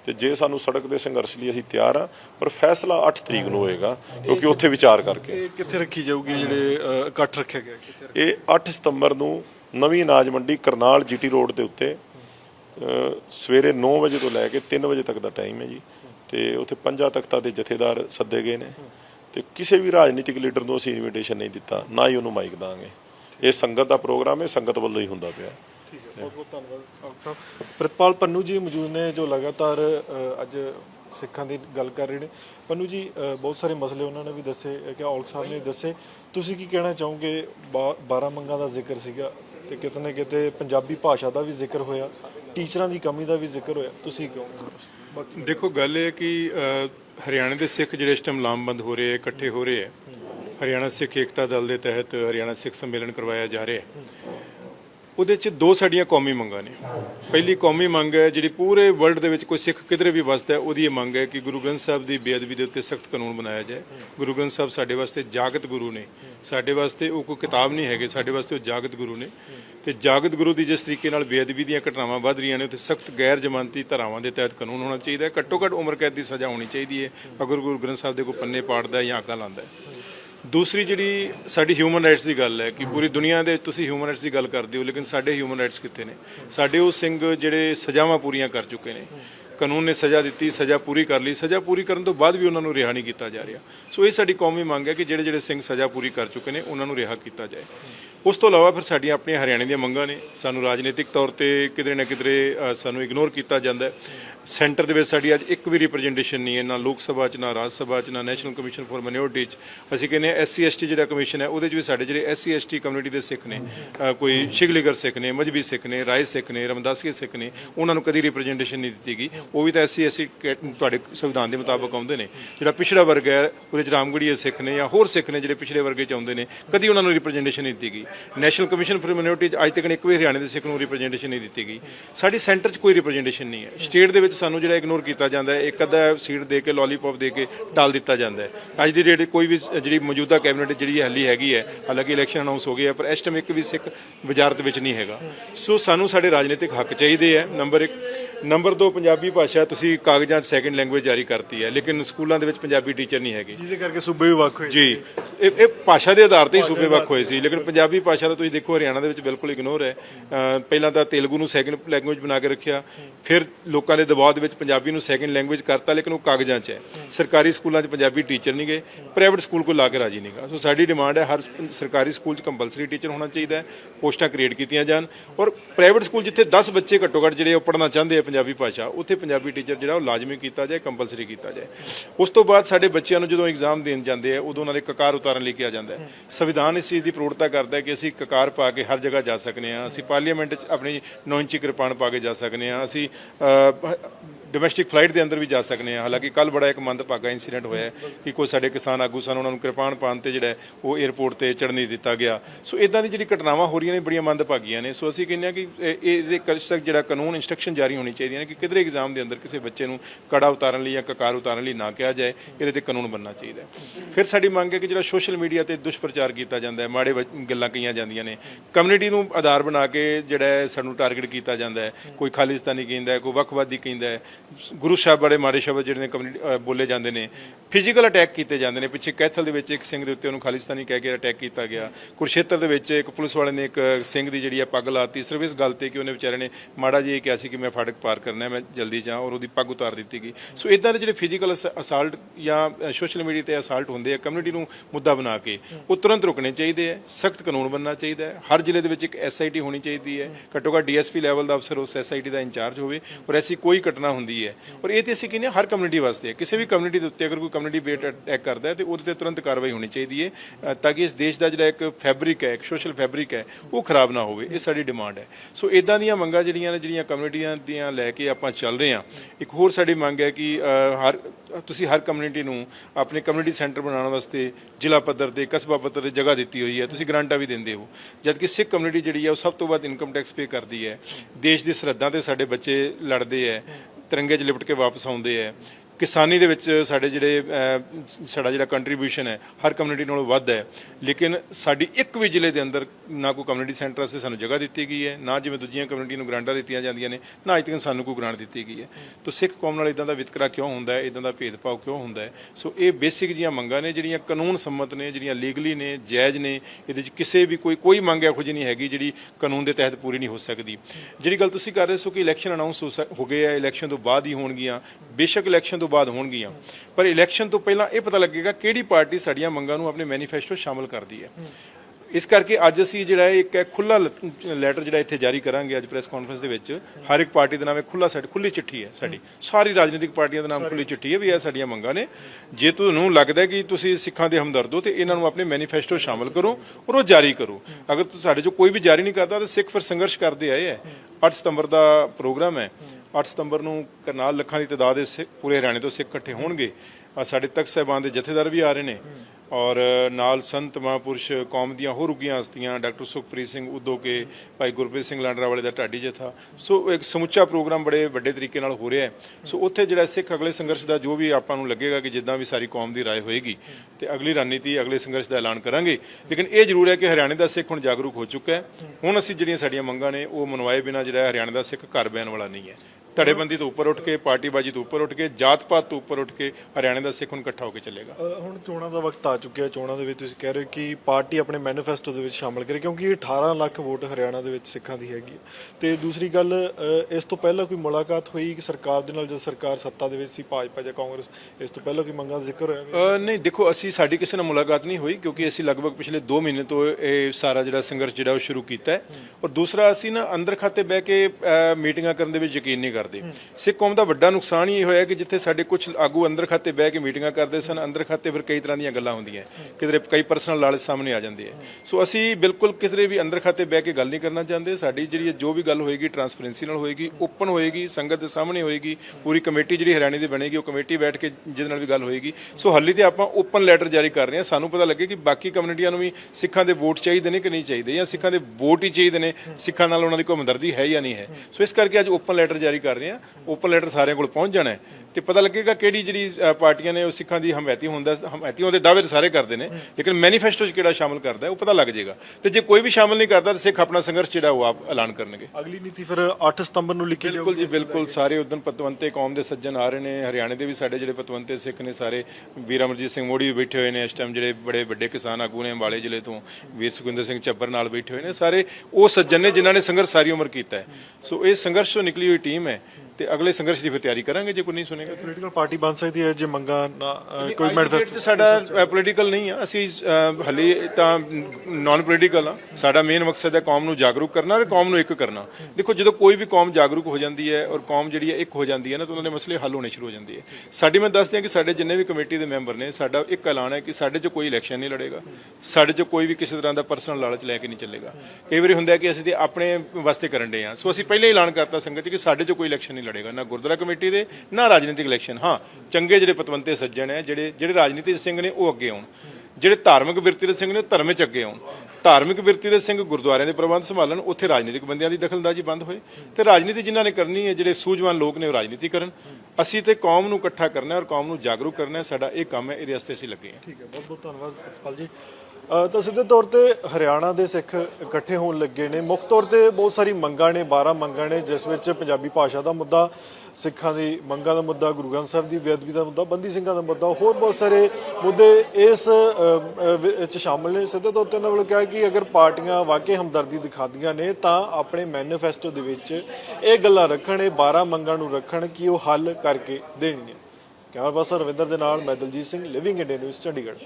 ਤੇ ਜੇ ਸਾਨੂੰ ਸੜਕ ਦੇ ਸੰਘਰਸ਼ ਲਈ ਅਸੀਂ ਤਿਆਰ ਆ ਪਰ ਫੈਸਲਾ 8 ਤਰੀਕ ਨੂੰ ਹੋਏਗਾ ਕਿਉਂਕਿ ਉੱਥੇ ਵਿਚਾਰ ਕਰਕੇ। ਇਹ ਕਿੱਥੇ ਰੱਖੀ ਜਾਊਗੀ ਜਿਹੜੇ ਇਕੱਠ ਰੱਖਿਆ ਗਿਆ? ਇਹ 8 ਸਤੰਬਰ ਨੂੰ ਨਵੀਂ ਅਨਾਜ ਮੰਡੀ ਕਰਨਾਲ ਜੀਟੀ ਰੋਡ ਦੇ ਉੱਤੇ ਸਵੇਰੇ 9 ਵਜੇ ਤੋਂ ਲੈ ਕੇ 3 ਵਜੇ ਤੱਕ ਦਾ ਟਾਈਮ ਹੈ ਜੀ ਤੇ ਉੱਥੇ ਪੰਜਾਂ ਤਖਤਾਂ ਦੇ ਜਥੇਦਾਰ ਸੱਦੇ ਗਏ ਨੇ ਤੇ ਕਿਸੇ ਵੀ ਰਾਜਨੀਤਿਕ ਲੀਡਰ ਨੂੰ ਅਸੀਂ ਇਨਵੀਟੇਸ਼ਨ ਨਹੀਂ ਦਿੱਤਾ ਨਾ ਹੀ ਉਹਨੂੰ ਮਾਈਕ ਦਾਂਗੇ। ਇਹ ਸੰਗਤ ਦਾ ਪ੍ਰੋਗਰਾਮ ਹੈ ਸੰਗਤ ਵੱਲੋਂ ਹੀ ਹੁੰਦਾ ਪਿਆ। ਬਹੁਤ ਬਹੁਤ ਧੰਨਵਾਦ ਆਪ ਸਾਹਿਬ। ਪ੍ਰਿਤਪਾਲ ਪੰਨੂ ਜੀ ਮੌਜੂਦ ਨੇ ਜੋ ਲਗਾਤਾਰ ਅ, ਅੱਜ ਸਿੱਖਾਂ ਦੀ ਗੱਲ ਕਰ ਰਹੇ ਨੇ। ਪੰਨੂ ਜੀ ਅ, ਬਹੁਤ ਸਾਰੇ ਮਸਲੇ ਉਹਨਾਂ ਨੇ ਵੀ ਦੱਸੇ ਅ, ਕਿ ਔਲਖ ਸਾਹਿਬ ਨੇ ਦੱਸੇ। ਤੁਸੀਂ ਕੀ ਕਹਿਣਾ ਚਾਹੋਗੇ? 12 ਮੰਗਾਂ ਦਾ ਜ਼ਿਕਰ ਸੀਗਾ ਤੇ ਕਿਤੇ ਨਾ ਕਿਤੇ ਪੰਜਾਬੀ ਭਾਸ਼ਾ ਦਾ ਵੀ ਜ਼ਿਕਰ ਹੋਇਆ ਟੀਚਰਾਂ ਦੀ ਕਮੀ ਦਾ ਵੀ ਜ਼ਿਕਰ ਹੋਇਆ। ਤੁਸੀਂ ਕਿਉਂ ਬਾਕੀ ਦੇਖੋ ਗੱਲ ਇਹ ਹੈ ਕਿ ਅ, ਹਰਿਆਣੇ ਦੇ ਸਿੱਖ ਜਿਹੜੇ ਇਸ ਟਾਈਮ ਲਾਮਬੰਦ ਹੋ ਰਹੇ ਹੈ ਇਕੱਠੇ ਹੋ ਰਹੇ ਹੈ ਹਰਿਆਣਾ ਸਿੱਖ ਏਕਤਾ ਦਲ ਦੇ ਤਹਿਤ ਹਰਿਆਣਾ ਸਿੱਖ ਸੰਮੇਲਨ ਕਰਵਾਇਆ ਜਾ ਰਿਹਾ ਹੈ। ਉਹਦੇ 'ਚ ਦੋ ਸਾਡੀਆਂ ਕੌਮੀ ਮੰਗਾਂ ਨੇ। ਪਹਿਲੀ ਕੌਮੀ ਮੰਗ ਹੈ ਜਿਹੜੀ ਪੂਰੇ ਵਰਲਡ ਦੇ ਵਿੱਚ ਕੋਈ ਸਿੱਖ ਕਿਧਰੇ ਵੀ ਵਸਦਾ ਹੈ, ਉਹਦੀ ਇਹ ਮੰਗ ਹੈ ਕਿ ਗੁਰੂ ਗ੍ਰੰਥ ਸਾਹਿਬ ਦੀ ਬੇਅਦਬੀ ਦੇ ਉੱਤੇ ਸਖਤ ਕਾਨੂੰਨ ਬਣਾਇਆ ਜਾਏ। ਗੁਰੂ ਗ੍ਰੰਥ ਸਾਹਿਬ ਸਾਡੇ ਵਾਸਤੇ ਜਾਗਤ ਗੁਰੂ ਨੇ। ਸਾਡੇ ਵਾਸਤੇ ਉਹ ਕੋਈ ਕਿਤਾਬ ਨਹੀਂ ਹੈਗੇ, ਸਾਡੇ ਵਾਸਤੇ ਉਹ ਜਾਗਤ ਗੁਰੂ ਨੇ। ਤੇ ਜਾਗਤ ਗੁਰੂ ਦੀ ਜਿਸ ਤਰੀਕੇ ਨਾਲ ਬੇਅਦਬੀ ਦੀਆਂ ਘਟਨਾਵਾਂ ਵੱਧ ਰਹੀਆਂ ਨੇ, ਉੱਥੇ ਸਖਤ ਗੈਰ ਜ਼ਮਾਨਤੀ ਧਾਰਾਵਾਂ ਦੇ ਤਹਿਤ ਕਾਨੂੰਨ ਹੋਣਾ ਚਾਹੀਦਾ ਹੈ। ਘੱਟੋ ਘੱਟ ਉਮਰ ਕੈਦ ਦੀ ਸਜ਼ਾ ਹੋਣੀ ਚਾਹੀਦੀ ਹੈ। ਅਗਰ ਗੁਰੂ ਗ੍ਰੰਥ ਸਾਹਿਬ ਦੇ ਕੋਈ ਪੰਨੇ ਪਾੜਦਾ ਹੈ ਜਾਂ ਅੱਗਾ ਲਾਉਂਦਾ ਹੈ। ਦੂਸਰੀ ਜਿਹੜੀ ਸਾਡੀ ਹਿਊਮਨ ਰਾਈਟਸ ਦੀ ਗੱਲ ਹੈ ਕਿ ਪੂਰੀ ਦੁਨੀਆ ਦੇ ਤੁਸੀਂ ਹਿਊਮਨ ਰਾਈਟਸ ਦੀ ਗੱਲ ਕਰਦੇ ਹੋ, ਲੇਕਿਨ ਸਾਡੇ ਹਿਊਮਨ ਰਾਈਟਸ ਕਿੱਥੇ ਨੇ? ਸਾਡੇ ਉਹ ਸਿੰਘ ਜਿਹੜੇ ਸਜ਼ਾਵਾਂ ਪੂਰੀਆਂ ਕਰ ਚੁੱਕੇ ਨੇ। ਕਾਨੂੰਨ ਨੇ ਸਜ਼ਾ ਦਿੱਤੀ, ਸਜ਼ਾ ਪੂਰੀ ਕਰ ਲਈ। ਸਜ਼ਾ ਪੂਰੀ ਕਰਨ ਤੋਂ ਬਾਅਦ ਵੀ ਉਹਨਾਂ ਨੂੰ ਰਿਹਾ ਨਹੀਂ ਕੀਤਾ ਜਾ ਰਿਹਾ। ਸੋ ਇਹ ਸਾਡੀ ਕੌਮੀ ਮੰਗ ਹੈ ਕਿ ਜਿਹੜੇ ਜਿਹੜੇ ਸਿੰਘ ਸਜ਼ਾ ਪੂਰੀ ਕਰ ਚੁੱਕੇ ਨੇ, ਉਹਨਾਂ ਨੂੰ ਰਿਹਾ ਕੀਤਾ ਜਾਏ। ਉਸ ਤੋਂ ਇਲਾਵਾ ਫਿਰ ਸਾਡੀਆਂ ਆਪਣੀਆਂ ਹਰਿਆਣੇ ਦੀਆਂ ਮੰਗਾਂ ਨੇ। ਸਾਨੂੰ ਰਾਜਨੀਤਿਕ ਤੌਰ ਤੇ ਕਿਧਰੇ ਨਾ ਕਿਧਰੇ ਸਾਨੂੰ ਇਗਨੋਰ ਕੀਤਾ ਜਾਂਦਾ ਸੈਂਟਰ ਦੇ ਵਿੱਚ ਸਾਡੀ ਅੱਜ ਇੱਕ ਵੀ ਰਿਪਰੈਜ਼ੈਂਟੇਸ਼ਨ ਨਹੀਂ ਹੈ, ਨਾ ਲੋਕ ਸਭਾ 'ਚ, ਨਾ ਰਾਜ ਸਭਾ 'ਚ, ਨਾ ਨੈਸ਼ਨਲ ਕਮਿਸ਼ਨ ਫॉर ਮਾਈਨੋਰਿਟੀ 'ਚ। ਅਸੀਂ ਕਹਿੰਦੇ ਐਸਸੀ ਐਸਟੀ ਜਿਹੜਾ ਕਮਿਸ਼ਨ ਹੈ, ਉਹਦੇ 'ਚ ਵੀ ਸਾਡੇ ਜਿਹੜੇ ਐਸਸੀ ਐਸਟੀ ਕਮਿਊਨਿਟੀ ਦੇ ਸਿੱਖ ਨੇ ਕੋਈ ਸ਼ਿਗਲੀਗਰ ਸਿੱਖ ਨੇ, ਮਜਬੀ ਸਿੱਖ ਨੇ, ਰਾਏ ਸਿੱਖ ਨੇ, ਰਮਦਾਸੀਏ ਸਿੱਖ ਨੇ, ਉਹਨਾਂ ਨੂੰ ਕਦੀ ਰਿਪਰੈਜ਼ੈਂਟੇਸ਼ਨ ਨਹੀਂ ਦਿੱਤੀ ਗਈ। ਉਹ ਵੀ ਤਾਂ ਐਸਸੀ ਐਸਟੀ ਤੁਹਾਡੇ ਸੰਵਿਧਾਨ ਦੇ ਮੁਤਾਬਕ ਆਉਂਦੇ ਨੇ। ਜਿਹੜਾ ਪਿਛੜਾ ਵਰਗ ਹੈ, ਉਹਦੇ 'ਚ ਰਾਮਗੜੀਏ ਸਿੱਖ ਨੇ ਜਾਂ ਹੋਰ ਸਿੱਖ ਨੇ ਜਿਹੜੇ ਪਿਛੜੇ ਵਰਗੇ 'ਚ ਆਉਂਦੇ ਨੇ, ਕਦੀ ਉਹਨਾਂ ਨੂੰ ਰਿਪਰੈਜ਼ੈਂਟੇਸ਼ਨ ਨਹੀਂ ਦਿੱਤੀ ਗਈ। ਨੈਸ਼ਨਲ ਕਮਿਸ਼ਨ ਫॉर ਮਾਈਨੋਰਿਟੀ 'ਚ ਅੱਜ ਤੱਕ ਇੱਕ ਵੀ ਹਰਿਆਣੇ ਦੇ ਸਿੱਖ ਨੂੰ ਰਿਪਰੈਜ਼ੈਂਟੇਸ਼ਨ ਨਹੀਂ ਦਿੱਤੀ ਗਈ। ਸਾਡੀ ਸੈਂਟਰ 'ਚ ਕੋਈ ਰਿਪਰੈਜ਼ੈਂਟੇਸ਼ਨ ਨਹੀਂ ਹੈ। ਸਟੇਟ ਦੇ ਵਿੱਚ ਸਾਨੂੰ ਜਿਹੜਾ ਇਗਨੋਰ ਕੀਤਾ ਜਾਂਦਾ ਹੈ, ਇੱਕ ਅੱਧਾ ਸੀਟ ਦੇ ਕੇ ਲੋਲੀਪੌਪ ਦੇ ਕੇ ਟਾਲ ਦਿੱਤਾ ਜਾਂਦਾ ਹੈ। ਅੱਜ ਦੀ ਡੇਟ ਕੋਈ ਵੀ ਜਿਹੜੀ ਮੌਜੂਦਾ ਕੈਬਨਿਟ ਜਿਹੜੀ ਹੱਲੀ ਹੈਗੀ ਹੈ, ਹਾਲਾਂਕਿ ਇਲੈਕਸ਼ਨ ਅਨਾਉਂਸ ਹੋ ਗਏ ਹੈ ਪਰ ਇਸ ਟਾਈਮ ਇੱਕ ਵੀ ਸਿੱਖ ਵਜ਼ਾਰਤ ਵਿੱਚ ਨਹੀਂ ਹੈਗਾ। ਸੋ ਸਾਨੂੰ ਸਾਡੇ ਰਾਜਨੀਤਿਕ ਹੱਕ ਚਾਹੀਦੇ ਹੈ ਨੰਬਰ 1 ਨੰਬਰ 2 ਪੰਜਾਬੀ ਭਾਸ਼ਾ ਤੁਸੀਂ ਕਾਗਜ਼ਾਂ 'ਚ ਸੈਕੰਡ ਲੈਂਗੁਏਜ ਜਾਰੀ ਕਰਤੀ ਹੈ ਲੇਕਿਨ ਸਕੂਲਾਂ ਦੇ ਵਿੱਚ ਪੰਜਾਬੀ ਟੀਚਰ ਨਹੀਂ ਹੈਗੇ। ਜਿਹਦੇ ਕਰਕੇ ਸੂਬੇ ਵੀ ਵੱਖ ਹੋਏ ਜੀ ਇਹ ਇਹ ਭਾਸ਼ਾ ਦੇ ਆਧਾਰ ਤੇ ਹੀ ਸੂਬੇ ਵੱਖ ਹੋਏ ਸੀ ਲੇਕਿਨ ਪੰਜਾਬੀ ਭਾਸ਼ਾ ਦਾ ਤੁਸੀਂ ਦੇਖੋ ਹਰਿਆਣਾ ਦੇ ਵਿੱਚ ਬਿਲਕੁਲ ਇਗਨੋਰ ਹੈ। ਪਹਿਲਾਂ ਤਾਂ ਤੇਲਗੂ ਨੂੰ ਸੈਕੰਡ ਲੈਂਗੁਏਜ ਬਣਾ ਕੇ ਰੱਖਿਆ ਫਿਰ ਲੋਕਾਂ ਦੇ ਦਬਾਅ ਦੇ ਵਿੱਚ ਪੰਜਾਬੀ ਨੂੰ ਸੈਕੰਡ ਲੈਂਗੁਏਜ ਕਰਤਾ ਲੇਕਿਨ ਉਹ ਕਾਗਜ਼ਾਂ 'ਚ ਹੈ। ਸਰਕਾਰੀ ਸਕੂਲਾਂ 'ਚ ਪੰਜਾਬੀ ਟੀਚਰ ਨਹੀਂ ਗਏ ਪ੍ਰਾਈਵੇਟ ਸਕੂਲ ਕੋਈ ਲਾ ਕੇ ਰਾਜੀ ਨਹੀਂਗਾ ਸੋ ਸਾਡੀ ਡਿਮਾਂਡ ਹੈ ਹਰ ਸਰਕਾਰੀ ਸਕੂਲ 'ਚ ਕੰਪਲਸਰੀ ਟੀਚਰ ਹੋਣਾ ਚਾਹੀਦਾ ਹੈ ਪੋਸਟਾਂ ਕ੍ਰੀਏਟ ਕੀਤੀਆਂ ਜਾਣ। ਔਰ ਪ੍ਰਾਈਵੇਟ ਸਕੂਲ ਜਿੱਥੇ 10 ਬੱਚੇ ਘੱਟੋ ਘੱਟ ਜਿਹੜੇ ਉਹ ਪੜ੍ਹਨਾ ਚਾਹੁੰਦੇ ਆ ਪੰਜਾਬੀ ਭਾਸ਼ਾ, ਉੱਥੇ ਪੰਜਾਬੀ ਟੀਚਰ ਜਿਹੜਾ ਉਹ ਲਾਜ਼ਮੀ ਕੀਤਾ ਜਾਏ ਕੰਪਲਸਰੀ ਕੀਤਾ ਜਾਏ। ਉਸ ਤੋਂ ਬਾਅਦ ਸਾਡੇ ਬੱਚਿਆਂ ਨੂੰ ਜਦੋਂ ਐਗਜ਼ਾਮ ਦੇਣ ਜਾਂਦੇ ਆ, ਉਦੋਂ ਉਹਨਾਂ ਦੇ ਕਕਾਰ ਉਤਾਰਨ ਲਈ ਕਿਹਾ ਜਾਂਦਾ ਹੈ। ਸੰਵਿਧਾਨ ਇਸ ਚੀਜ਼ ਦੀ ਪ੍ਰੋੜਤਾ ਕਰਦਾ ਹੈ ਕਿ ਅਸੀਂ ਕਕਾਰ ਪਾ ਕੇ ਹਰ ਜਗ੍ਹਾ ਜਾ ਸਕਨੇ ਆ, ਅਸੀਂ ਪਾਰਲੀਮੈਂਟ 'ਚ ਆਪਣੀ 9 ਕਿਰਪਾਨ ਪਾ ਕੇ ਜਾ ਸਕਨੇ ਆ, ਅਸੀਂ ਡੋਮੈਸਟਿਕ ਫਲਾਈਟ ਦੇ ਅੰਦਰ ਵੀ ਜਾ ਸਕਨੇ ਆ। ਹਾਲਾਂਕਿ ਕੱਲ ਬੜਾ ਇੱਕ ਮੰਦਭਾਗਾ ਇਨਸੀਡੈਂਟ ਹੋਇਆ ਕਿ ਕੋਈ ਸਾਡੇ ਕਿਸਾਨ ਆਗੂ ਸਨ, ਉਹਨਾਂ ਨੂੰ ਕਿਰਪਾਨ ਪਾਉਣ ਤੇ ਜਿਹੜਾ ਉਹ 에ਅਰਪੋਰਟ ਤੇ ਚੜ੍ਹਨ ਨਹੀਂ ਦਿੱਤਾ ਗਿਆ। ਸੋ ਇਦਾਂ ਦੀ ਜਿਹੜੀ ਘਟਨਾਵਾਂ ਹੋ ਰਹੀਆਂ ਨੇ, ਬੜੀਆਂ ਮੰਦਭਾਗੀਆਂ ਨੇ। ਸੋ ਅਸੀਂ ਕਹਿੰਦੇ ਆ ਕਿ ਇਹਦੇ ਕਸ਼ ਤੱਕ ਜਿਹੜਾ ਕਾਨੂੰਨ ਇਨਸਟਰਕਸ਼ਨ ਜਾਰੀ ਹੋਣੀ ਚਾਹੀਦੀਆਂ ਨੇ ਕਿ ਕਿਧਰੇ ਐਗਜ਼ਾਮ ਦੇ ਅੰਦਰ ਕਿਸੇ ਬੱਚੇ ਨੂੰ ਕੜਾ ਉਤਾਰਨ ਲਈ ਜਾਂ ਕਕਾਰ ਉਤਾਰਨ ਲਈ ਨਾ ਕਿਹਾ ਜਾਏ, ਇਹਦੇ ਤੇ ਕਾਨੂੰਨ ਬਣਨਾ ਚਾਹੀਦਾ ਫਿਰ ਸਾਡੀ ਮੰਗ ਹੈ ਕਿ ਜਿਹੜਾ ਸੋਸ਼ਲ ਮੀਡੀਆ ਤੇ ਦੁਸ਼ਪ੍ਰਚਾਰ ਕੀਤਾ ਜਾਂਦਾ ਹੈ, ਮਾੜੇ ਵ- ਗੱਲਾਂ ਕਹੀਆਂ ਜਾਂਦੀਆਂ ਨੇ। ਕਮਿਊਨਿਟੀ ਨੂੰ ਆਧਾਰ ਬਣਾ ਕੇ ਜਿਹੜਾ ਸਾਨੂੰ ਟਾਰਗੇਟ ਕੀਤਾ ਜਾਂਦਾ ਹੈ। ਕੋਈ ਖਾਲਿਸਤਾਨੀ ਕਹਿੰਦਾ ਹੈ, ਕੋਈ ਵੱਖਵਾਦੀ ਕਹਿੰਦਾ ਹੈ। ਗੁਰੂ ਸਾਹਿਬ ਬੜੇ ਮਾੜੇ ਸ਼ਬਦ ਜਿਹੜੇ ਨੇ ਕਮਿਊਨਿਟੀ ਅ, ਬੋਲੇ ਜਾਂਦੇ ਨੇ। ਫਿਜ਼ੀਕਲ ਅਟੈਕ ਕੀਤੇ ਜਾਂਦੇ ਨੇ। ਪਿੱਛੇ ਕੈਥਲ ਦੇ ਵਿੱਚ ਇੱਕ ਸਿੰਘ ਦੇ ਉੱਤੇ ਉਹਨੂੰ ਖਾਲਿਸਤਾਨੀ ਕਹਿ ਕੇ ਅਟੈਕ ਕੀਤਾ ਗਿਆ। ਕੁਰਸ਼ੇਤਰ ਦੇ ਵਿੱਚ ਇੱਕ ਪੁਲਿਸ ਵਾਲੇ ਨੇ ਇੱਕ ਸਿੰਘ ਦੀ ਜਿਹੜੀ ਹੈ ਪੱਗ ਲਾਤੀ। ਸਿਰਫ ਇਸ ਗੱਲ ਤੇ ਕਿ ਉਹਨੇ ਵਿਚਾਰੇ ਨੇ ਮਾੜਾ ਜਿਹਾ ਇਹ ਕਿਹਾ ਸੀ ਕਿ ਮੈਂ ਫਾਟਕ ਪਾਰ ਕਰਨਾ ਹੈ, ਮੈਂ ਜਲਦੀ ਜਾ ਔਰ ਉਹਦੀ ਪੱਗ ਉਤਾਰ ਦਿੱਤੀ ਗਈ। ਸੋ ਇਦਾਂ ਦੇ ਜਿਹੜੇ ਫਿਜ਼ੀਕਲ ਅਸਾਲਟ ਜਾਂ ਸੋਸ਼ਲ ਮੀਡੀਆ ਤੇ ਅਸਾਲਟ ਹੁੰਦੇ ਆ ਕਮਿਊਨਿਟੀ ਨੂੰ ਮੁੱਦਾ ਬਣਾ ਕੇ ਉਹ ਤੁਰੰਤ ਰੁਕਣੇ ਚਾਹੀਦੇ ਹੈ ਸਖਤ ਕਾਨੂੰਨ ਬਣਨਾ ਚਾਹੀਦਾ ਹੈ। ਹਰ ਜ਼ਿਲ੍ਹੇ ਦੇ ਵਿੱਚ ਇੱਕ ਐਸਆਈਟੀ ਹੋਣੀ ਚਾਹੀਦੀ ਹੈ। ਘੱਟੋ ਘੱਟ ਡੀਐਸਪੀ ਲੈਵਲ ਦਾ ਅਫਸਰ ਉਸ ਐਸਆਈਟੀ ਦਾ ਇੰਚਾਰਜ ਹੋਵੇ ਔਰ ਐਸੀ ਕੋਈ ਘਟਨਾ ਹੁੰਦੀ ਹੈ। ਔਰ ਇਹ ਤੇ ਅਸੀਂ ਕਹਿੰਦੇ ਹਾਂ ਹਰ ਕਮਿਊਨਿਟੀ ਵਾਸਤੇ ਹੈ। ਕਿਸੇ ਵੀ ਕਮਿਊਨਿਟੀ ਦੇ ਉੱਤੇ ਅਗਰ ਕੋਈ ਕਮਿਊਨਿਟੀ ਬੇਟ ਅਟੈਕ ਕਰਦਾ ਹੈ, ਤੇ ਉਹਦੇ ਤੇ ਤੁਰੰਤ ਕਾਰਵਾਈ ਹੋਣੀ ਚਾਹੀਦੀ ਹੈ ਤਾਂ ਕਿ ਇਸ ਦੇਸ਼ ਦਾ ਜਿਹੜਾ ਇੱਕ ਫੈਬਰਿਕ ਹੈ, ਇੱਕ ਸੋਸ਼ਲ ਫੈਬਰਿਕ ਹੈ, ਉਹ ਖਰਾਬ ਨਾ ਹੋਵੇ। ਇਹ ਸਾਡੀ ਡਿਮਾਂਡ ਹੈ। ਸੋ ਇਦਾਂ ਦੀਆਂ ਮੰਗਾਂ ਜਿਹੜੀਆਂ ਨੇ, ਜਿਹੜੀਆਂ ਕਮਿਊਨਿਟੀਆਂ ਦੀਆਂ ਲੈ ਕੇ ਆਪਾਂ ਚੱਲ ਰਹੇ ਹਾਂ, ਇੱਕ ਹੋਰ ਸਾਡੀ ਮੰਗ ਹੈ ਕਿ ਹਰ, ਤੁਸੀਂ ਹਰ ਕਮਿਊਨਿਟੀ ਨੂੰ ਆਪਣੇ ਕਮਿਊਨਿਟੀ ਸੈਂਟਰ ਬਣਾਉਣ ਵਾਸਤੇ ਜ਼ਿਲ੍ਹਾ ਪੱਧਰ ਤੇ, ਕਸਬਾ ਪੱਧਰ ਤੇ ਜਗ੍ਹਾ ਦਿੱਤੀ ਹੋਈ ਹੈ। ਤੁਸੀਂ ਗ੍ਰਾਂਟਾਂ ਵੀ ਦਿੰਦੇ ਹੋ। ਜਦਕਿ ਸਿੱਖ ਕਮਿਊਨਿਟੀ ਜਿਹੜੀ ਹੈ, ਉਹ ਸਭ ਤੋਂ ਵੱਧ ਇਨਕਮ ਟੈਕਸ ਪੇ ਕਰਦੀ ਹੈ। ਦੇਸ਼ ਦੇ ਸਰਹੱਦਾਂ ਤੇ ਸਾਡੇ ਬੱਚੇ ਲੜਦੇ ਹੈ। ਤਿਰੰਗੇ 'ਚ ਲਿਪਟ ਕੇ ਵਾਪਸ ਆਉਂਦੇ ਹੈ ਕਿਸਾਨੀ ਦੇ ਵਿੱਚ ਸਾਡੇ ਜਿਹੜੇ ਸਾਡਾ ਜਿਹੜਾ ਕੰਟਰੀਬਿਊਸ਼ਨ ਹੈ, ਹਰ ਕਮਿਊਨਿਟੀ ਨਾਲੋਂ ਵੱਧ ਹੈ। ਲੇਕਿਨ ਸਾਡੀ ਇੱਕ ਵੀ ਜ਼ਿਲ੍ਹੇ ਦੇ ਅੰਦਰ ਨਾ ਕੋਈ ਕਮਿਊਨਿਟੀ ਸੈਂਟਰ ਵਾਸਤੇ ਸਾਨੂੰ ਜਗ੍ਹਾ ਦਿੱਤੀ ਗਈ ਹੈ, ਨਾ ਜਿਵੇਂ ਦੂਜੀਆਂ ਕਮਿਊਨਿਟੀ ਨੂੰ ਗ੍ਰਾਂਟਾਂ ਦਿੱਤੀਆਂ ਜਾਂਦੀਆਂ ਨੇ, ਨਾ ਅਜੇ ਤੱਕ ਸਾਨੂੰ ਕੋਈ ਗ੍ਰਾਂਟ ਦਿੱਤੀ ਗਈ ਹੈ। ਤਾਂ ਸਿੱਖ ਕੌਮ ਨਾਲ ਇਦਾਂ ਦਾ ਵਿਤਕਰਾ ਕਿਉਂ ਹੁੰਦਾ ਹੈ ਇਦਾਂ ਦਾ ਭੇਦਭਾਵ ਕਿਉਂ ਹੁੰਦਾ ਹੈ? ਸੋ ਇਹ ਬੇਸਿਕ ਜੀਆਂ ਮੰਗਾਂ ਨੇ, ਜਿਹੜੀਆਂ ਕਾਨੂੰਨ ਸੰਮਤ ਨੇ, ਜਿਹੜੀਆਂ ਲੀਗਲੀ ਨੇ, ਜਾਇਜ਼ ਨੇ, ਇਹਦੇ ਵਿੱਚ ਕਿਸੇ ਵੀ ਕੋਈ ਕੋਈ ਮੰਗ ਇਹੋ ਜਿਹੀ ਨਹੀਂ ਹੈਗੀ ਜਿਹੜੀ ਕਾਨੂੰਨ ਦੇ ਤਹਿਤ ਪੂਰੀ ਨਹੀਂ ਹੋ ਸਕਦੀ। ਜਿਹੜੀ ਗੱਲ ਤੁਸੀਂ ਕਰ ਰਹੇ ਸੋ ਕਿ ਇਲੈਕਸ਼ਨ ਅਨਾਉਂਸ ਹੋ ਸਕ- ਹੋ ਗਏ ਆ ਇਲੈਕਸ਼ਨ ਤੋਂ ਬਾਅਦ ਹੀ ਹੋਣਗੀਆਂ, ਬੇਸ਼ੱਕ ਇਲੈਕਸ਼ਨ ਤੋਂ ਬਾਅਦ ਹੋਣਗੀਆਂ। ਪਰ ਇਲੈਕਸ਼ਨ ਤੋਂ ਪਹਿਲਾਂ ਇਹ ਪਤਾ ਲੱਗੇਗਾ ਕਿਹੜੀ ਪਾਰਟੀ ਸਾਡੀਆਂ ਮੰਗਾਂ ਨੂੰ ਆਪਣੇ ਮੈਨੀਫੈਸਟੋ ਸ਼ਾਮਲ ਕਰਦੀ ਹੈ। ਇਸ ਕਰਕੇ ਅੱਜ ਅਸੀਂ ਜਿਹੜਾ ਇੱਕ ਖੁੱਲਾ ਲੈਟਰ ਜਿਹੜਾ ਇੱਥੇ ਜਾਰੀ ਕਰਾਂਗੇ ਅੱਜ ਪ੍ਰੈਸ ਕਾਨਫਰੰਸ ਦੇ ਵਿੱਚ, ਹਰ ਇੱਕ ਪਾਰਟੀ ਦਾ ਨਾਮ ਇੱਕ ਖੁੱਲਾ ਸਾਡੀ, ਖੁੱਲੀ ਚਿੱਠੀ ਹੈ ਸਾਡੀ। ਸਾਰੀ ਰਾਜਨੀਤਿਕ ਪਾਰਟੀਆਂ ਦਾ ਨਾਮ ਖੁੱਲੀ ਚਿੱਠੀ ਹੈ ਵੀ ਇਹ ਸਾਡੀਆਂ ਮੰਗਾਂ ਨੇ। ਜੇ ਤੁਹਾਨੂੰ ਲੱਗਦਾ ਕਿ ਤੁਸੀਂ ਸਿੱਖਾਂ ਦੇ ਹਮਦਰਦ ਹੋ ਤੇ ਇਹਨਾਂ ਨੂੰ ਆਪਣੇ ਮੈਨੀਫੈਸਟੋ ਸ਼ਾਮਲ ਕਰੋ ਔਰ ਉਹ ਜਾਰੀ ਕਰੋ। ਅਗਰ ਸਾਡੇ ਚੋਂ ਕੋਈ ਵੀ ਜਾਰੀ ਨਹੀਂ ਕਰਦਾ ਤਾਂ ਸਿੱਖ ਫਿਰ ਸੰਘਰਸ਼ ਕਰਦੇ ਆਏ ਹੈ। 8 ਸਤੰਬਰ ਦਾ ਪ੍ਰੋਗਰਾਮ ਹੈ। 8 ਸਤੰਬਰ ਨੂੰ ਕਰਨਾਲ ਲੱਖਾਂ ਦੀ ਤਾਦਾਦ ਦੇ ਸਿੱਖ ਪੂਰੇ ਹਰਿਆਣੇ ਤੋਂ ਸਿੱਖ ਇਕੱਠੇ ਹੋਣਗੇ। ਆਹ ਸਾਡੇ ਤਖਤ ਸਾਹਿਬਾਨ ਦੇ ਜਥੇਦਾਰ ਵੀ ਆ ਰਹੇ ਨੇ। ਔਰ ਨਾਲ ਸੰਤ ਮਹਾਂਪੁਰਸ਼ ਕੌਮ ਦੀਆਂ ਹੋਰ ਉੱਗੀਆਂ ਹਸਤੀਆਂ, ਡਾਕਟਰ ਸੁਖਪ੍ਰੀਤ ਸਿੰਘ ਉਦੋਕੇ ਭਾਈ ਗੁਰਪ੍ਰੀਤ ਸਿੰਘ ਲਾਂਡਰਾ ਵਾਲੇ ਦਾ ਢਾਡੀ ਜਥਾ। ਸੋ ਇੱਕ ਸਮੁੱਚਾ ਪ੍ਰੋਗਰਾਮ ਬੜੇ ਵੱਡੇ ਤਰੀਕੇ ਨਾਲ ਹੋ ਰਿਹਾ ਹੈ। ਸੋ ਉੱਥੇ ਜਿਹੜਾ ਸਿੱਖ ਅਗਲੇ ਸੰਘਰਸ਼ ਦਾ ਜੋ ਵੀ ਆਪਾਂ ਨੂੰ ਲੱਗੇਗਾ ਕਿ ਜਿੱਦਾਂ ਵੀ ਸਾਰੀ ਕੌਮ ਦੀ ਰਾਏ ਹੋਏਗੀ ਤੇ ਅਗਲੀ ਰਣਨੀਤੀ ਅਗਲੇ ਸੰਘਰਸ਼ ਦਾ ਐਲਾਨ ਕਰਾਂਗੇ। ਲੇਕਿਨ ਇਹ ਜ਼ਰੂਰ ਹੈ ਕਿ ਹਰਿਆਣੇ ਦਾ ਸਿੱਖ ਹੁਣ ਜਾਗਰੂਕ ਹੋ ਚੁੱਕਾ ਹੈ। ਹੁਣ ਅਸੀਂ ਜਿਹੜੀਆਂ ਸਾਡੀਆਂ ਮੰਗਾਂ ਨੇ ਉਹ ਮਨਵਾਏ ਬਿਨਾ ਜਿਹੜਾ ਹਰਿਆਣੇ ਦਾ ਸਿੱਖ ਘਰ ਬੈਣ ਵਾਲਾ ਨਹੀਂ ਹੈ। ਧੜੇਬੰਦੀ ਤੋਂ ਉੱਪਰ ਉੱਠ ਕੇ ਪਾਰਟੀਬਾਜ਼ੀ ਤੋਂ ਉੱਪਰ ਉੱਠ ਕੇ ਜਾਤ ਪਾਤ ਤੋਂ ਉੱਪਰ ਉੱਠ ਕੇ ਹਰਿਆਣੇ ਦਾ ਸਿੱਖ ਹੁਣ ਇਕੱਠਾ ਹੋ ਕੇ ਚੱਲੇਗਾ। ਹੁਣ ਚੋਣਾਂ ਦਾ ਵਕਤ ਆ ਚੁੱਕਿਆ ਚੋਣਾਂ ਦੇ ਵਿੱਚ ਤੁਸੀਂ ਕਹਿ ਰਹੇ ਹੋ ਕਿ ਪਾਰਟੀ ਆਪਣੇ ਮੈਨੀਫੈਸਟੋ ਦੇ ਵਿੱਚ ਸ਼ਾਮਲ ਕਰੇ ਕਿਉਂਕਿ 18 ਲੱਖ ਵੋਟ ਹਰਿਆਣਾ ਦੇ ਵਿੱਚ ਸਿੱਖਾਂ ਦੀ ਹੈਗੀ ਤੇ ਦੂਸਰੀ ਗੱਲ ਇਸ ਤੋਂ ਪਹਿਲਾਂ ਕੋਈ ਮੁਲਾਕਾਤ ਹੋਈ ਕਿ ਸਰਕਾਰ ਦੇ ਨਾਲ ਜਦ ਸਰਕਾਰ ਸੱਤਾ ਦੇ ਵਿੱਚ ਸੀ ਭਾਜਪਾ ਜਾਂ ਕਾਂਗਰਸ ਇਸ ਤੋਂ ਪਹਿਲਾਂ ਕੋਈ ਮੰਗਾਂ ਦਾ ਜ਼ਿਕਰ ਹੋਇਆ ਨਹੀਂ ਦੇਖੋ ਅਸੀਂ ਸਾਡੀ ਕਿਸੇ ਨਾਲ ਮੁਲਾਕਾਤ ਨਹੀਂ ਹੋਈ ਕਿਉਂਕਿ ਅਸੀਂ ਲਗਭਗ ਪਿਛਲੇ 2 ਮਹੀਨੇ ਤੋਂ ਇਹ ਸਾਰਾ ਜਿਹੜਾ ਸੰਘਰਸ਼ ਜਿਹੜਾ ਉਹ ਸ਼ੁਰੂ ਕੀਤਾ ਹੈ। ਔਰ ਦੂਸਰਾ ਅਸੀਂ ਨਾ ਅੰਦਰ ਖਾਤੇ ਬਹਿ ਕੇ ਮੀਟਿੰਗਾਂ ਕਰਨ ਦੇ ਵਿੱਚ ਯਕੀਨ ਨਹੀਂ ਕਰਦੇ ਸਿੱਖ ਕੌਮ ਦਾ ਵੱਡਾ ਨੁਕਸਾਨ ਹੀ ਇਹ ਹੋਇਆ ਕਿ ਜਿੱਥੇ ਸਾਡੇ ਕੁਝ ਆਗੂ ਅੰਦਰ ਖਾਤੇ ਬਹਿ ਕੇ ਮੀਟਿੰਗਾਂ ਕਰਦੇ ਸਨ, ਅੰਦਰ ਖਾਤੇ ਫਿਰ ਕਈ ਤਰ੍ਹਾਂ ਦੀਆਂ ਗੱਲਾਂ ਹੁੰਦੀਆਂ। ਕਿਧਰੇ ਕਈ ਪਰਸਨਲ ਲਾਲਚ ਸਾਹਮਣੇ ਆ ਜਾਂਦੀ ਹੈ ਸੋ ਅਸੀਂ ਬਿਲਕੁਲ ਕਿਧਰੇ ਵੀ ਅੰਦਰ ਖਾਤੇ ਬਹਿ ਕੇ ਗੱਲ ਨਹੀਂ ਕਰਨਾ ਚਾਹੁੰਦੇ। ਸਾਡੀ ਜਿਹੜੀ ਜੋ ਵੀ ਗੱਲ ਹੋਏਗੀ ਟਰਾਂਸਪੇਰੈਂਸੀ ਨਾਲ ਹੋਏਗੀ ਓਪਨ ਹੋਏਗੀ, ਸੰਗਤ ਦੇ ਸਾਹਮਣੇ ਹੋਏਗੀ, ਪੂਰੀ ਕਮੇਟੀ ਜਿਹੜੀ ਹਰਿਆਣੇ ਦੀ ਬਣੇਗੀ, ਉਹ ਕਮੇਟੀ ਬੈਠ ਕੇ ਜਿਹਦੇ ਨਾਲ ਵੀ ਗੱਲ ਹੋਏਗੀ। ਸੋ ਹਾਲੀ ਤੇ ਆਪਾਂ ਓਪਨ ਲੈਟਰ ਜਾਰੀ ਕਰ ਰਹੇ ਹਾਂ। ਸਾਨੂੰ ਪਤਾ ਲੱਗੇ ਕਿ ਬਾਕੀ ਕਮਿਊਨਿਟੀਆਂ ਨੂੰ ਵੀ ਸਿੱਖਾਂ ਦੇ ਵੋਟ ਚਾਹੀਦੇ ਨੇ ਕਿ ਨਹੀਂ ਚਾਹੀਦੇ ਜਾਂ ਸਿੱਖਾਂ ਦੇ ਵੋਟ ਹੀ ਚਾਹੀਦੇ ਨੇ। ਸਿੱਖਾਂ ਨਾਲ ਉਹਨਾਂ ਦੀ ਕੋਈ ਹਮਦਰਦੀ ਹੈ ਜਾਂ ਨਹੀਂ ਹੈ। ਸੋ ਇਸ ਕਰਕੇ ਅੱਜ ਓਪਨ ਲੈਟਰ ਜਾਰੀ ਕਰ ਰਹੇ ਹਾਂ ਓਪਨ ਲੈਟਰ ਸਾਰਿਆਂ ਕੋਲ ਪਹੁੰਚ ਜਾਣਾ ਤੇ ਪਤਾ ਲੱਗੇਗਾ ਕਿਹੜੀ ਜਿਹੜੀ ਅ, ਪਾਰਟੀਆਂ ਨੇ ਉਹ ਸਿੱਖਾਂ ਦੀ ਹਮਾਇਤੀ ਹੁੰਦਾ ਹਮਾਇਤੀਆਂ ਦੇ ਦਾਅਵੇ ਤਾਂ ਸਾਰੇ ਕਰਦੇ ਨੇ ਲੇਕਿਨ ਮੈਨੀਫੈਸਟੋ 'ਚ ਕਿਹੜਾ ਸ਼ਾਮਲ ਕਰਦਾ ਹੈ ਉਹ ਪਤਾ ਲੱਗ ਜਾਏਗਾ। ਤੇ ਜੇ ਕੋਈ ਵੀ ਸ਼ਾਮਲ ਨਹੀਂ ਕਰਦਾ ਤਾਂ ਸਿੱਖ ਆਪਣਾ ਸੰਘਰਸ਼ ਜਿਹੜਾ ਉਹ ਆਪ ਐਲਾਨ ਕਰਨਗੇ। ਅਗਲੀ ਨੀਤੀ ਫਿਰ 8 ਸਤੰਬਰ ਨੂੰ ਲਿਖੀ ਬਿਲਕੁਲ ਜੀ ਬਿਲਕੁਲ ਸਾਰੇ ਉਦਨ ਪਤਵੰਤੇ ਕੌਮ ਦੇ ਸੱਜਣ ਆ ਰਹੇ ਨੇ ਹਰਿਆਣੇ ਦੇ ਵੀ ਸਾਡੇ ਜਿਹੜੇ ਪਤਵੰਤੇ ਸਿੱਖ ਨੇ ਸਾਰੇ ਵੀਰ ਅਮਰਜੀਤ ਸਿੰਘ ਮੋੜੀ ਵੀ ਬੈਠੇ ਹੋਏ ਨੇ ਇਸ ਟਾਈਮ ਜਿਹੜੇ ਬੜੇ ਵੱਡੇ ਕਿਸਾਨ ਆਗੂ ਨੇ ਅੰਬਾਲੇ ਜ਼ਿਲ੍ਹੇ ਤੋਂ ਵੀਰ ਸੁਖਿੰਦਰ ਸਿੰਘ ਚੱਬਰ ਨਾਲ ਬੈਠੇ ਹੋਏ ਨੇ ਸਾਰੇ ਉਹ ਸੱਜਣ ਨੇ ਜਿਨ੍ਹਾਂ ਨੇ ਸੰਘਰਸ਼ ਸਾਰੀ ਉਮਰ ਕੀਤਾ ਹੈ। ਸੋ ਇਹ ਸੰਘਰਸ਼ ਤੋਂ ਨਿਕਲੀ ਹੋਈ ਟੀਮ ਹੈ ਤੇ ਅਗਲੇ ਸੰਘਰਸ਼ ਦੀ ਫਿਰ ਤਿਆਰੀ ਕਰਾਂਗੇ ਜੇ ਕੋਈ ਨਹੀਂ ਸੁਣੇਗਾ ਤਾਂ। ਪੋਲੀਟੀਕਲ ਪਾਰਟੀ ਬਣ ਸਕਦੀ ਹੈ ਜੇ ਮੰਗਾਂ ਕੋਈ ਮੈਨੀਫੈਸਟੋ ਸਾਡਾ ਪੋਲੀਟੀਕਲ ਨਹੀਂ ਆ। ਅਸੀਂ ਹਲੇ ਤਾਂ ਨਾਨ ਪੋਲੀਟੀਕਲ ਆ। ਸਾਡਾ ਮੇਨ ਮਕਸਦ ਹੈ ਕੌਮ ਨੂੰ ਜਾਗਰੂਕ ਕਰਨਾ ਤੇ ਕੌਮ ਨੂੰ ਇੱਕ ਕਰਨਾ। ਦੇਖੋ ਜਦੋਂ ਕੋਈ ਵੀ ਕੌਮ ਜਾਗਰੂਕ ਹੋ ਜਾਂਦੀ ਹੈ ਔਰ ਕੌਮ ਜਿਹੜੀ ਹੈ ਇੱਕ ਹੋ ਜਾਂਦੀ ਹੈ ਨਾ ਤਾਂ ਉਹਨਾਂ ਦੇ ਮਸਲੇ ਹੱਲ ਹੋਣੇ ਸ਼ੁਰੂ ਹੋ ਜਾਂਦੇ ਹੈ ਸਾਡੀ ਮੈਂ ਦੱਸ ਦਿਆਂ ਕਿ ਸਾਡੇ ਜਿੰਨੇ ਵੀ ਕਮੇਟੀ ਦੇ ਮੈਂਬਰ ਨੇ ਸਾਡਾ ਇੱਕ ਐਲਾਨ ਹੈ ਕਿ ਸਾਡੇ 'ਚ ਕੋਈ ਇਲੈਕਸ਼ਨ ਨਹੀਂ ਲੜੇਗਾ। ਸਾਡੇ 'ਚ ਕੋਈ ਵੀ ਕਿਸੇ ਤਰ੍ਹਾਂ ਦਾ ਪਰਸਨਲ ਲਾਲਚ ਲੈ ਕੇ ਨਹੀਂ ਚੱਲੇਗਾ। ਕਈ ਵਾਰੀ ਹੁੰਦਾ ਹੈ ਕਿ ਅਸੀਂ ਤੇ ਆਪਣੇ ਵਾਸਤੇ ਕਰਨ ਦੇ ਆ ਸੋ ਅਸੀਂ ਪਹਿਲੇ ਹੀ ਐਲਾਨ ਕਰਤਾ ਸੰਗਤ 'ਚ ਕਿ ਸਾਡੇ 'ਚ ਕੋਈ ਇਲੈਕਸ਼ਨ ਨਹੀਂ ਲੜੇਗਾ, ਨਾ ਗੁਰਦੁਆਰਾ ਕਮੇਟੀ ਦੇ, ਨਾ ਰਾਜਨੀਤਿਕ ਇਲੈਕਸ਼ਨ। ਹਾਂ, ਚੰਗੇ ਜਿਹੜੇ ਪਤਵੰਤੇ ਸੱਜਣ ਹੈ, ਜਿਹੜੇ ਜਿਹੜੇ ਰਾਜਨੀਤਿਕ ਸਿੰਘ ਨੇ, ਉਹ ਅੱਗੇ ਆਉਣ। ਜਿਹੜੇ ਧਾਰਮਿਕ ਵਿਰਤੀ ਦੇ ਸਿੰਘ ਨੇ ਧਰਮ ਵਿੱਚ ਅੱਗੇ ਆਉਣ। ਧਾਰਮਿਕ ਵਿਰਤੀ ਦੇ ਸਿੰਘ ਗੁਰਦੁਆਰਿਆਂ ਦੇ ਪ੍ਰਬੰਧ ਸੰਭਾਲਣ, ਉੱਥੇ ਰਾਜਨੀਤਿਕ ਬੰਦਿਆਂ ਦੀ ਦਖਲਅੰਦਾਜ਼ੀ ਬੰਦ ਹੋਏ। ਤੇ ਰਾਜਨੀਤੀ ਜਿਨ੍ਹਾਂ ਨੇ ਕਰਨੀ ਹੈ, ਜਿਹੜੇ ਸੂਝਵਾਨ ਲੋਕ ਨੇ, ਉਹ ਰਾਜਨੀਤੀ ਕਰਨ। ਅਸੀਂ ਤੇ ਕੌਮ ਨੂੰ ਇਕੱਠਾ ਕਰਨਾ ਔਰ ਕੌਮ ਨੂੰ ਜਾਗਰੂਕ ਕਰਨਾ ਸਾਡਾ ਇਹ ਕੰਮ ਹੈ, ਇਹਦੇ ਵਾਸਤੇ ਅਸੀਂ ਲੱਗੇ ਹਾਂ। ਠੀਕ ਹੈ ਬਹੁਤ ਬਹੁਤ ਧੰਨਵਾਦ ਅਤਪਾਲ ਜੀ। ਤਾਂ ਸਿੱਧੇ ਤੌਰ ਤੇ ਹਰਿਆਣਾ ਦੇ ਸਿੱਖ ਇਕੱਠੇ ਹੋਣ ਲੱਗੇ ਨੇ। ਮੁੱਖ ਤੌਰ ਤੇ ਬਹੁਤ ਸਾਰੀ ਮੰਗਾਂ ਨੇ 12 ਮੰਗਾਂ ਨੇ ਜਿਸ ਵਿੱਚ ਪੰਜਾਬੀ ਭਾਸ਼ਾ ਦਾ ਮੁੱਦਾ ਸਿੱਖਾਂ ਦੀ ਮੰਗਾਂ ਦਾ ਮੁੱਦਾ ਗੁਰੂ ਗ੍ਰੰਥ ਸਾਹਿਬ ਦੀ ਬੇਅਦਬੀ ਦਾ ਮੁੱਦਾ ਬੰਦੀ ਸਿੰਘਾਂ ਦਾ ਮੁੱਦਾ ਹੋਰ ਬਹੁਤ ਸਾਰੇ ਮੁੱਦੇ ਇਸ ਅ, ਅ, ਵਿੱਚ ਸ਼ਾਮਲ ਨੇ। ਸਿੱਧੇ ਤੌਰ ਤੇ ਉਹਨਾਂ ਵੱਲੋਂ ਕਿਹਾ ਕਿ ਅਗਰ ਪਾਰਟੀਆਂ ਵਾਕਈ ਹਮਦਰਦੀ ਦਿਖਾਉਂਦੀਆਂ ਨੇ ਤਾਂ ਆਪਣੇ ਮੈਨੀਫੈਸਟੋ ਦੇ ਵਿੱਚ ਇਹ ਗੱਲਾਂ ਰੱਖਣ ਇਹ 12 ਮੰਗਾਂ ਨੂੰ ਰੱਖਣ ਕਿ ਉਹ ਹੱਲ ਕਰਕੇ ਦੇਣਗੀਆਂ। ਕੈਮਰਾ ਪਰਸਨ ਰਵਿੰਦਰ ਦੇ ਨਾਲ ਮੈਂ Daljit Singh living India news Chandigarh.